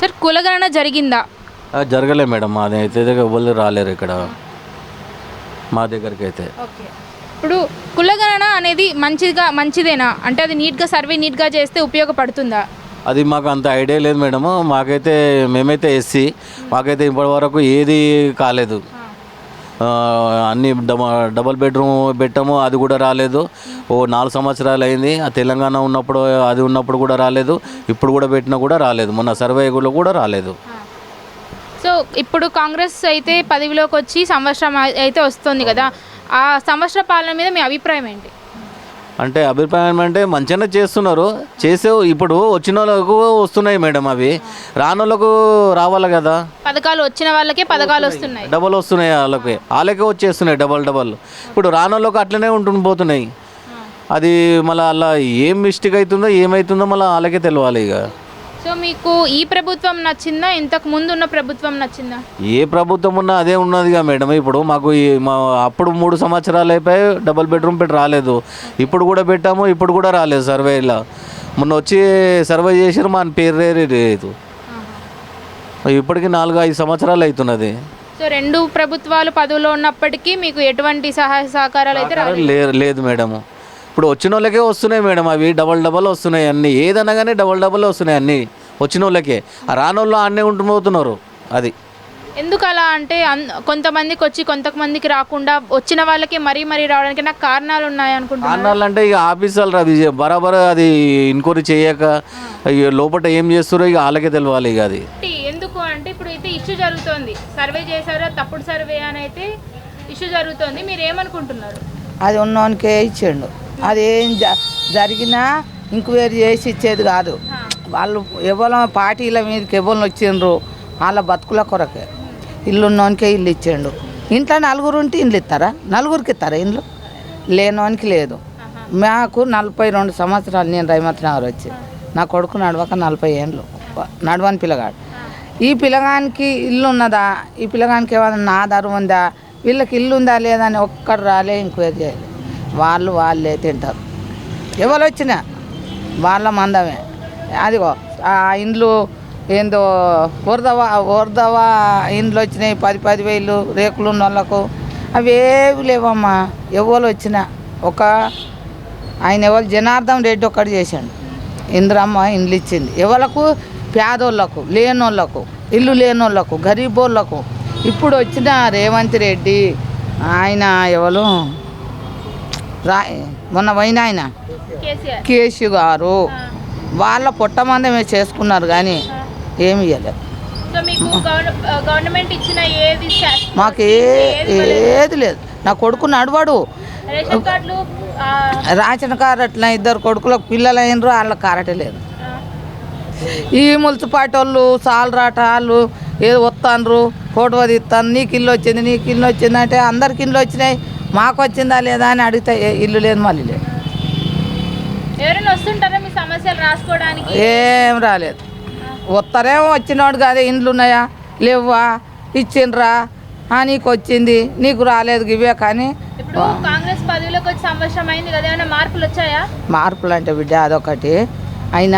Sir కులగణన జరిగిందా? జరగలే మేడం. మాది అయితే ఎవరు రాలేరు ఇక్కడ. మా దగ్గరికి అయితే. ఇప్పుడు కులగణన అనేది మంచిగా మంచిదేనా? అంటే అది నీట్గా సర్వే నీట్గా చేస్తే ఉపయోగపడుతుందా? అది మాకు అంత ఐడియా లేదు మేడము మాకైతే మేమైతే ఎస్సీ. మాకైతే ఇప్పటి వరకు ఏది కాలేదు. అన్ని డబ డబల్ బెడ్రూమ్ పెట్టాము అది కూడా రాలేదు. ఓ నాలుగు సంవత్సరాలు అయింది. ఆ తెలంగాణ ఉన్నప్పుడు అది ఉన్నప్పుడు కూడా రాలేదు. ఇప్పుడు కూడా పెట్టినా కూడా రాలేదు. మొన్న సర్వేలో కూడా రాలేదు. సో ఇప్పుడు కాంగ్రెస్ అయితే పదవిలోకి వచ్చి సంవత్సరం అయితే వస్తుంది కదా. ఆ సంవత్సర పాలన మీద మీ అభిప్రాయం ఏంటి? అంటే అభిప్రాయం అంటే మంచిగానే చేస్తున్నారు. చేసే ఇప్పుడు వచ్చిన వాళ్ళకు వస్తున్నాయి మేడం అవి. రానోళ్ళకు రావాలి కదా. పథకాలు వచ్చిన వాళ్ళకే పథకాలు వస్తున్నాయి. డబల్ వస్తున్నాయి వాళ్ళకి. వాళ్ళకే వచ్చేస్తున్నాయి డబల్ డబల్. ఇప్పుడు రానోళ్ళకు అట్లనే ఉంటుని పోతున్నాయి. అది మళ్ళీ అలా ఏం మిస్టేక్ అవుతుందో ఏమవుతుందో మళ్ళీ వాళ్ళకే తెలియాలి ఇక. సో మీకు ఈ ప్రభుత్వం నచ్చిందా? ఇంతకు ముందు ఉన్న ప్రభుత్వం నచ్చిందా? ఏ ప్రభుత్వం ఉన్నా అదే ఉన్నదిగా మేడం. ఇప్పుడు మాకు ఈ మా అప్పుడు మూడు సంవత్సరాలు అయిపోయి డబల్ బెడ్రూమ్ పెట్టి రాలేదు. ఇప్పుడు కూడా పెట్టాము ఇప్పుడు కూడా రాలేదు సర్వేలో. మొన్న వచ్చి సర్వే చేసారు మన పేరు లేదు. ఇప్పటికి నాలుగు ఐదు సంవత్సరాలు అవుతున్నది. సో రెండు ప్రభుత్వాలు పదవిలో ఉన్నప్పటికీ మీకు ఎటువంటి సహాయ సహకారాలు అయితే లేదు లేదు మేడము. ఇప్పుడు వచ్చిన వాళ్ళకే వస్తున్నాయి మేడం అవి డబల్ డబల్ వస్తున్నాయి అన్నీ. ఏదన్నా కానీ డబల్ డబల్ వస్తున్నాయి అన్నీ వచ్చిన వాళ్ళకే ఆ రానోళ్ళు ఆడనే ఉంటుపోతున్నారు అది. ఎందుకు అలా అంటే అన్- కొంతమందికి వచ్చి కొంతమందికి రాకుండా వచ్చిన వాళ్ళకి మరీ మరీ రావడానికి నాకు కారణాలు ఉన్నాయి అనుకుంటున్నాను కారణాలు అంటే ఇక ఆఫీసర్లు అది బరాబర్ అది ఎంక్వైరీ చేయక ఇక లోపల ఏం చేస్తారో ఇక వాళ్ళకే తెలియాలి ఇక అది. ఎందుకు అంటే ఇప్పుడు అయితే ఇష్యూ జరుగుతోంది. సర్వే చేశారా? తప్పుడు సర్వే అని అయితే ఇష్యూ జరుగుతోంది. మీరు ఏమనుకుంటున్నారు? అది ఉన్నోనికే ఇచ్చిండు. అది జరిగినా ఇంక్వైరీ చేసి ఇచ్చేది కాదు. వాళ్ళు ఎవరో పార్టీల మీదకి ఎవరు వచ్చిండ్రు వాళ్ళ బతుకుల కొరకే. ఇల్లు ఉన్నోనికే ఇల్లు ఇచ్చిండు. ఇంట్లో నలుగురు ఉంటే ఇల్లు ఇస్తారా? నలుగురికి ఇస్తారా ఇల్లు లేనోనికి లేదు. మాకు నలభై రెండు సంవత్సరాలు నేను రైమత్ నగర్ వచ్చి. నా కొడుకు నడవక నలభై ఏండ్లు. నడవని పిల్లగాడు. ఈ పిల్లగానికి ఇల్లు ఉన్నదా ఈ పిల్లగానికి ఏమైనా ఆధారం ఉందా? వీళ్ళకి ఇల్లు ఉందా లేదా అని ఒక్కడు రాలే ఎంక్వైరీ చేయాలి. వాళ్ళు వాళ్ళే తింటారు. ఎవరు వచ్చినా వాళ్ళ మందమే. అదిగో ఆ ఇండ్లు ఏందో వరదవా వరదవా ఇండ్లు వచ్చినాయి పది పది వేలు రేకులు ఉన్న వాళ్ళకు. అవి ఏవి లేవమ్మా. ఎవరు వచ్చినా ఒక ఆయన ఎవరు జనార్దన్ రెడ్డి ఒక్కడు చేశాడు. ఇంద్రమ్మ ఇండ్లు ఇచ్చింది. ఎవలకు పేదోళ్ళకు లేనోళ్ళకు ఇల్లు లేనోళ్ళకు గరీబోళ్ళకు. ఇప్పుడు వచ్చిన రేవంత్ రెడ్డి ఆయన ఎవరు? రా మొన్న పోయిన ఆయన? కేసు గారు. వాళ్ళ పొట్ట మందమే చేసుకున్నారు కానీ ఏమి ఇవ్వలేదు గవర్నమెంట్ ఇచ్చిన ఏది మాకు ఏది లేదు. నా కొడుకు నడవడు. రాచిన కారట్ల ఇద్దరు కొడుకులకు పిల్లలు అయినరు వాళ్ళకి కారటే లేదు. ఈ మున్సిపాలిటీ వాళ్ళు సాలరాట వాళ్ళు ఏదో వస్తాన్రు ఫోటో తీస్తాను నీకు ఇల్లు వచ్చింది నీకు ఇల్లు వచ్చింది అంటే అందరికి ఇల్లు వచ్చినాయి. మాకు వచ్చిందా లేదా అని అడిగితే ఇల్లు లేదు మళ్ళీ లేదు. ఎవరైనా వస్తుంటారా మీ సమస్యలు రాసుకోవడానికి? ఏం రాలేదు. వస్తారేమో వచ్చినోడు కాదే ఇండ్లు ఉన్నాయా లేవా ఇచ్చిండ్రా? ఆ, నీకు వచ్చింది నీకు రాలేదు ఇవే కానీ. కాంగ్రెస్ పదవిలోకి వచ్చి సంవత్సరం అయింది కదా ఏమైనా మార్పులు వచ్చాయా? మార్పులు అంటే బిడ్డ అదొకటి. ఆయన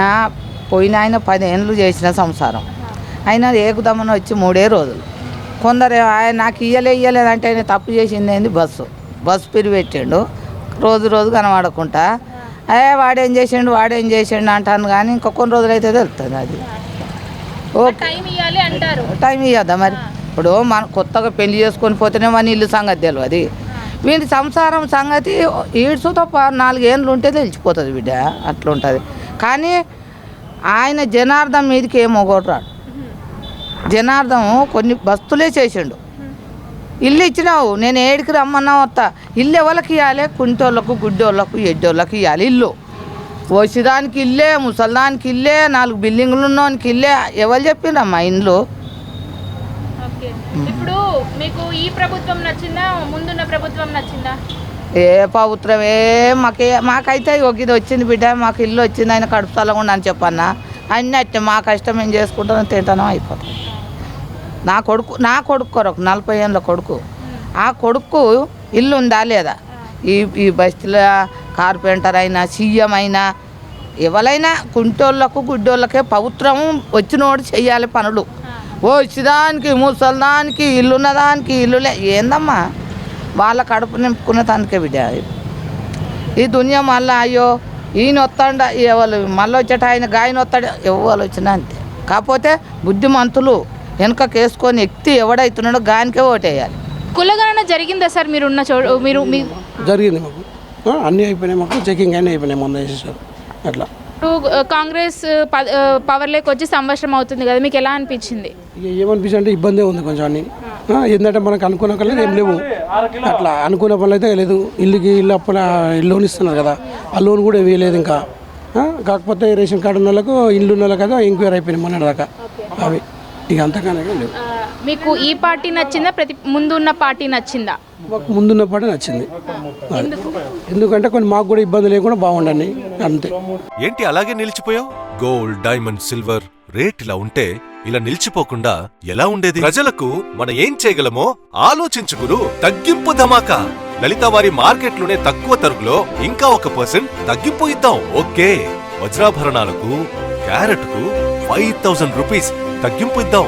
పోయిన ఆయన పదేళ్ళు చేసిన సంసారం. ఆయన ఏకుదమ్మని వచ్చి మూడే రోజులు. కొందరు ఆయన నాకు ఇయ్యలే ఇయ్యలేదంటే ఆయన తప్పు చేసింది ఏంది బస్సు. బస్సు పిరి పెట్టిండు. రోజు రోజు కనబడకుండా ఏ వాడేం చేసిండు వాడేం చేసిండు అంటాను కానీ ఇంకా కొన్ని రోజులు అయితే తెలుస్తుంది అది ఓకే. టైం ఇవ్వాలి అంటారు. టైం ఇవ్వద్దా మరి? ఇప్పుడు మనం కొత్తగా పెళ్ళి చేసుకొని పోతేనే మన ఇల్లు సంగతి తెలియదు వీడి సంసారం సంగతి ఈడ్చుతో నాలుగేళ్ళు ఉంటే తెలిసిపోతుంది బిడ్డ. అట్లా ఉంటుంది కానీ ఆయన జనార్దం మీదకి ఏం మొగోడు రాడు. జనార్దం కొన్ని బస్తులే చేసిండు. ఇల్లు ఇచ్చినావు నేను ఏడికి రమ్మన్నా వస్తా ఇల్లు ఎవరికి ఇవ్వాలి కుంటోళ్ళకు గుడ్డోళ్ళకు ఎడ్డోళ్ళకి ఇవ్వాలి ఇల్లు. వచ్చిదానికి ఇల్లే ముసల్దానికి ఇల్లే నాలుగు బిల్డింగులు ఉన్నోనికి ఇల్లే. ఎవరు చెప్పిండ్రమ్మా ఇండ్లు? ఇప్పుడు మీకు ఈ ప్రభుత్వం నచ్చిందా? ముందున్న ప్రభుత్వం నచ్చిందా? ఏ పవిత్రం ఏ మాకే మాకైతే ఒక ఇది వచ్చింది బిడ్డ మాకు ఇల్లు వచ్చింది ఆయన కడుపు చల్లకుండా అని చెప్పన్నా. అన్నీ అట్టే మా కష్టం ఏం చేసుకుంటానో తింటానో అయిపోతుంది. నా కొడుకు నా కొడుకు కొరకు నలభై ఏళ్ళ కొడుకు. ఆ కొడుకు ఇల్లు ఉందా లేదా? ఈ ఈ బస్తీల కార్పెంటర్ అయినా సీఎం అయినా ఎవరైనా కుంటోళ్ళకు గుడ్డోళ్ళకే పవిత్రం వచ్చినోడు చేయాలి పనులు. ఓ ఇచ్చిదానికి ముసలిదానికి ఇల్లున్న దానికి ఇల్లులే ఏందమ్మా? వాళ్ళ కడుపు నింపుకునే దానికే బిడ్డ ఈ దునియా మళ్ళీ అయ్యో ఈయన వస్తాడు ఎవరు మళ్ళీ వచ్చేట ఆయన గాయన వస్తాడు ఎవరు వచ్చినా అంతే. కాకపోతే బుద్ధిమంతులు వెనక కేసుకొని ఎక్కి ఎవడైతున్నాడో గానికే ఓటేయాలి. కులగణన జరిగిందా సార్ మీరు ఉన్న చో మీరు మీ జరిగింది మాకు. ఆ, అన్నీ అయిపోయినాయి మాకు చెకింగ్ అన్నీ అయిపోయినాయి మొన్న వేసేసారు అట్లా. ఇప్పుడు, కాంగ్రెస్ ప- పవర్లోకి వచ్చి సంవత్సరం అవుతుంది కదా మీకు ఎలా అనిపించింది? ఇక ఏమనిపించింది అంటే ఇబ్బందే ఉంది కొంచెం అన్ని. ఆ, ఏంటంటే మనకు అనుకున్న కలేదు ఏం లేవు. అట్లా అనుకున్న పనులు అయితే లేదు. ఇల్లుకి ఇల్లు అప్పుల లోన్ ఇస్తున్నారు కదా ఆ లోన్ కూడా వేయలేదు ఇంకా. ఆ, కాకపోతే రేషన్ కార్డు ఉన్న వాళ్ళకు ఇల్లు ఉన్న వాళ్ళకి కదా ఎంక్వైరీ అయిపోయినాయి మొన్న దాకా. అవి. ఇక లేవు. మీకు ఈ పార్టీ నచ్చిందా? ప్రతి ముందు ఉన్న పార్టీ నచ్చిందా? మాకు ముందున్న పాట నచ్చింది. ఎందుకంటే కొన్ని మాకు కూడా ఇబ్బంది లేకుండా బాగుండండి అంతే. ఏంటి అలాగే నిలిచిపోయావు? గోల్డ్ డైమండ్ సిల్వర్ రేట్ ఇలా ఉంటే ఇలా నిలిచిపోకుండా ఎలా ఉండేది? ప్రజలకు మనం ఏం చేయగలమో ఆలోచించుకురు తగ్గింపు ధమాకా. లలిత వారి మార్కెట్లోనే తక్కువ తరుగులో ఇంకా ఒక పర్సెంట్ తగ్గింపు ఇద్దాం. ఓకే. వజ్రాభరణాలకు క్యారెట్కు ఫైవ్ థౌసండ్ రూపీస్ తగ్గింపు ఇద్దాం